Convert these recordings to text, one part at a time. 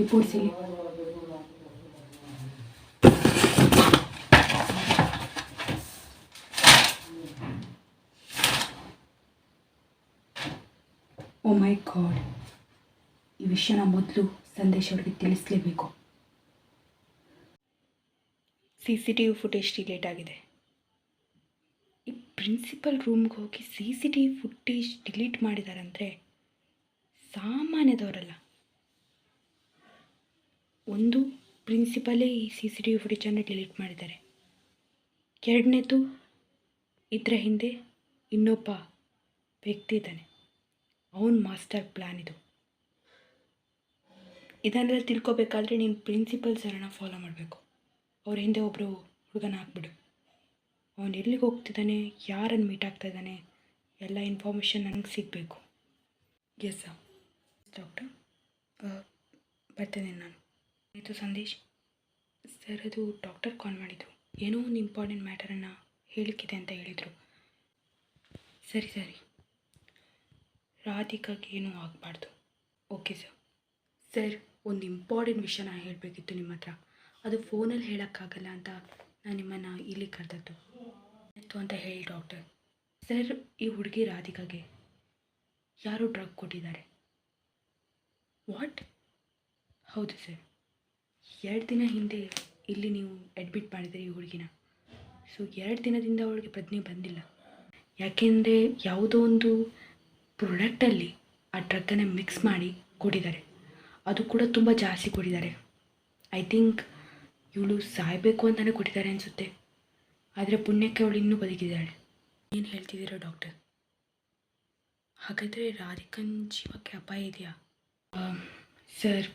Reports ಇಲ್ಲಿ ಓ ಮೈ god ಈ ವಿಷಯನ ಮೊದಲು ಸಂದೇಶ್ ಅವರಿಗೆ ತಿಳಿಸಲೇಬೇಕು C C T V footage delete ಆಗಿದೆ. ಈ ಪ್ರಿನ್ಸಿಪಲ್ ರೂಮ್ಗೆ ಹೋಗಿ C C T V footage delete ಮಾಡಿದಾರಂದರೆ ಸಾಮಾನ್ಯದವರಲ್ಲ. ಒಂದು ಪ್ರಿನ್ಸಿಪಲೇ ಈ ಸಿ ಸಿ ಟಿ ವಿ ಫುಟೇಜನ್ನು ಡಿಲೀಟ್ ಮಾಡಿದ್ದಾರೆ. ಎರಡನೇದು, ಇದರ ಹಿಂದೆ ಇನ್ನೊಬ್ಬ ವ್ಯಕ್ತಿ ಇದ್ದಾನೆ. ಅವನ ಮಾಸ್ಟರ್ ಪ್ಲ್ಯಾನ್ ಇದು. ಇದನ್ನೆಲ್ಲ ತಿಳ್ಕೊಬೇಕಾದ್ರೆ ನೀನು ಪ್ರಿನ್ಸಿಪಲ್ ಸರನ್ನ ಫಾಲೋ ಮಾಡಬೇಕು. ಅವ್ರ ಹಿಂದೆ ಒಬ್ಬರು ಹುಡುಗನ ಹಾಕ್ಬಿಡು. ಅವನು ಎಲ್ಲಿಗೆ ಹೋಗ್ತಿದ್ದಾನೆ ಯಾರನ್ನು ಮೀಟ್ ಆಗ್ತಾ ಇದ್ದಾನೆ, ಎಲ್ಲ ಇನ್ಫಾರ್ಮೇಷನ್ ನನಗೆ ಸಿಗಬೇಕು. Yes sir. ಡಾಕ್ಟರ್ ಬರ್ತೇನೆ ನಾನು. ಆಯಿತು ಸಂದೇಶ್. ಸರ್, ಅದು ಡಾಕ್ಟರ್ ಕಾಲ್ ಮಾಡಿದರು. ಏನೋ ಒಂದು ಇಂಪಾರ್ಟೆಂಟ್ ಮ್ಯಾಟರನ್ನು ಹೇಳಿಕ್ಕಿದೆ ಅಂತ ಹೇಳಿದರು. ಸರಿ ಸರಿ. ರಾಧಿಕಾಗೆ ಏನೂ ಆಗಬಾರ್ದು. Okay, sir. ಸರ್, ಒಂದು ಇಂಪಾರ್ಟೆಂಟ್ ವಿಷಯ ನಾನು ಹೇಳಬೇಕಿತ್ತು ನಿಮ್ಮ ಹತ್ರ. ಅದು ಫೋನಲ್ಲಿ ಹೇಳೋಕ್ಕಾಗಲ್ಲ ಅಂತ ನಾನು ನಿಮ್ಮನ್ನು ಇಲ್ಲಿ ಕರೆದದ್ದು. ಆಯಿತು ಅಂತ ಹೇಳಿ, ಡಾಕ್ಟರ್. ಸರ್, ಈ ಹುಡುಗಿ ರಾಧಿಕಾಗೆ ಯಾರೋ ಡ್ರಗ್ ಕೊಟ್ಟಿದ್ದಾರೆ. ವಾಟ್? ಹೌದು, ಸರ್. ಎರಡು ದಿನ ಹಿಂದೆ ಇಲ್ಲಿ ನೀವು ಅಡ್ಮಿಟ್ ಮಾಡಿದ್ರಿ ಈ ಹುಡುಗಿನ. ಸೊ ಎರಡು ದಿನದಿಂದ ಅವಳಿಗೆ ಪ್ರಜ್ಞೆ ಬಂದಿಲ್ಲ. ಯಾಕೆಂದರೆ ಯಾವುದೋ ಒಂದು ಪ್ರಾಡಕ್ಟಲ್ಲಿ ಆ ಡ್ರಗ್ಗನ್ನು ಮಿಕ್ಸ್ ಮಾಡಿ ಕೊಟ್ಟಿದ್ದಾರೆ. ಅದು ಕೂಡ ತುಂಬ ಜಾಸ್ತಿ ಕೊಟ್ಟಿದ್ದಾರೆ. ಐ ಥಿಂಕ್ ಇವಳು ಸಾಯಬೇಕು ಅಂತಲೇ ಕೊಟ್ಟಿದ್ದಾರೆ ಅನಿಸುತ್ತೆ. ಆದರೆ ಪುಣ್ಯಕ್ಕೆ ಅವಳು ಇನ್ನೂ ಬದುಕಿದ್ದಾಳೆ. ಏನು ಹೇಳ್ತಿದ್ದೀರಾ ಡಾಕ್ಟರ್ ಹಾಗಾದರೆ ರಾಧಿಕನ್ ಜೀವಕ್ಕೆ ಅಪಾಯ ಇದೆಯಾ? ಸರ್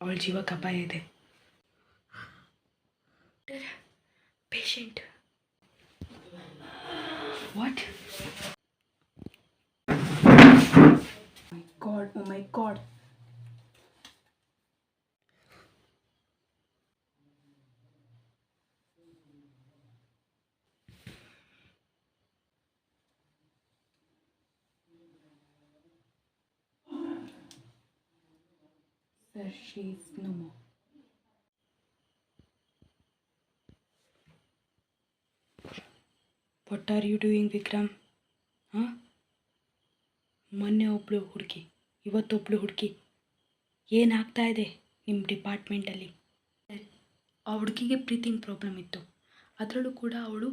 ಅವಳ ಜೀವಕ್ಕೆ ಅಪಾಯ ಇದೆ. the patient. What? Oh my god, oh my god. There she is no more. What are you doing Vikram ಹಾಂ ಮೊನ್ನೆ ಒಬ್ಬಳು ಹುಡುಗಿ ಇವತ್ತೊಬ್ಬಳು ಹುಡುಗಿ. ಏನಾಗ್ತಾ ಇದೆ ನಿಮ್ಮ ಡಿಪಾರ್ಟ್ಮೆಂಟಲ್ಲಿ ಆ ಹುಡುಗಿಗೆ ಪ್ರೀತಿಂಗ್ ಪ್ರಾಬ್ಲಮ್ ಇತ್ತು. ಅದರಲ್ಲೂ ಕೂಡ ಅವಳು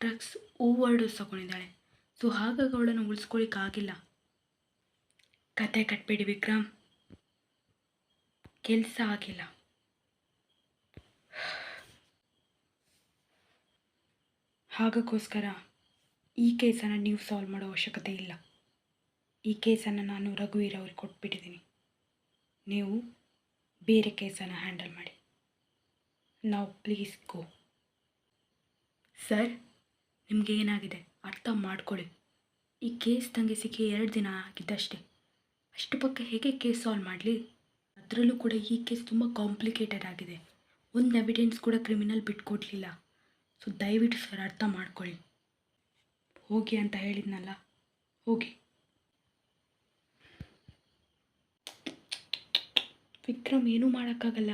ಡ್ರಗ್ಸ್ ಓವರ್ ಡೋಸ್ ತಗೊಂಡಿದ್ದಾಳೆ. ಸೊ ಹಾಗಾಗಿ ಅವಳನ್ನು ಉಳಿಸ್ಕೊಳ್ಳಿಕ್ಕಾಗಿಲ್ಲ ಕತೆ ಕಟ್ಬೇಡಿ ವಿಕ್ರಮ್ ಕೆಲಸ ಆಗಿಲ್ಲ. ಹಾಗಕ್ಕೋಸ್ಕರ ಈ ಕೇಸನ್ನು ನೀವು ಸಾಲ್ವ್ ಮಾಡೋ ಅವಶ್ಯಕತೆ ಇಲ್ಲ. ಈ ಕೇಸನ್ನು ನಾನು ರಘುವೀರ್ ಅವ್ರಿಗೆ ಕೊಟ್ಬಿಟ್ಟಿದ್ದೀನಿ. ನೀವು ಬೇರೆ ಕೇಸನ್ನು ಹ್ಯಾಂಡಲ್ ಮಾಡಿ. ನಾವು ಪ್ಲೀಸ್ ಗೋ ಸರ್, ನಿಮಗೆ ಏನಾಗಿದೆ? ಅರ್ಥ ಮಾಡ್ಕೊಳ್ಳಿ. ಈ ಕೇಸ್ ತಂಗೆ ಸಿಕ್ಕಿ ಎರಡು ದಿನ ಆಗಿದ್ದಷ್ಟೇ. ಅಷ್ಟು ಪಕ್ಕ ಹೇಗೆ ಕೇಸ್ ಸಾಲ್ವ್ ಮಾಡಲಿ? ಅದರಲ್ಲೂ ಕೂಡ ಈ ಕೇಸ್ ತುಂಬ ಕಾಂಪ್ಲಿಕೇಟೆಡ್ ಆಗಿದೆ. ಒಂದು ಎವಿಡೆನ್ಸ್ ಕೂಡ ಕ್ರಿಮಿನಲ್ ಬಿಟ್ಕೊಡ್ಲಿಲ್ಲ. ಸೊ ದಯವಿಟ್ಟು ಸರ್ ಅರ್ಥ ಮಾಡ್ಕೊಳ್ಳಿ. ಹೋಗಿ ಅಂತ ಹೇಳಿದ್ನಲ್ಲ, ಹೋಗಿ. ವಿಕ್ರಮ್ ಏನೂ ಮಾಡೋಕ್ಕಾಗಲ್ಲ.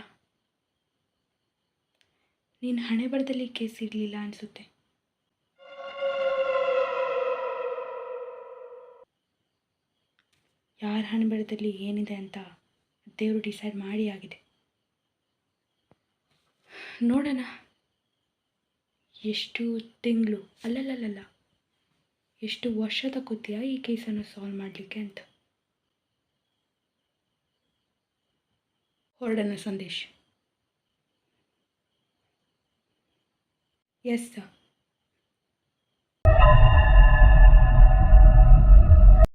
ನೀನು ಹಣೆ ಬರದಲ್ಲಿ ಕೇಸ್ ಇರಲಿಲ್ಲ ಅನಿಸುತ್ತೆ. ಯಾರ ಹಣೆ ಬರದಲ್ಲಿ ಏನಿದೆ ಅಂತ ದೇವರು ಡಿಸೈಡ್ ಮಾಡಿ ಆಗಿದೆ. ನೋಡೋಣ. ಎಷ್ಟು ತಿಂಗಳು ಅಲ್ಲಲ್ಲಲ್ಲ ಎಷ್ಟು ವರ್ಷ ತಗೋತೀಯಾ ಈ ಕೇಸನ್ನು ಸಾಲ್ವ್ ಮಾಡಲಿಕ್ಕೆ ಅಂತ. ಹೊರಡೋಣ ಸಂದೇಶ. Yes sir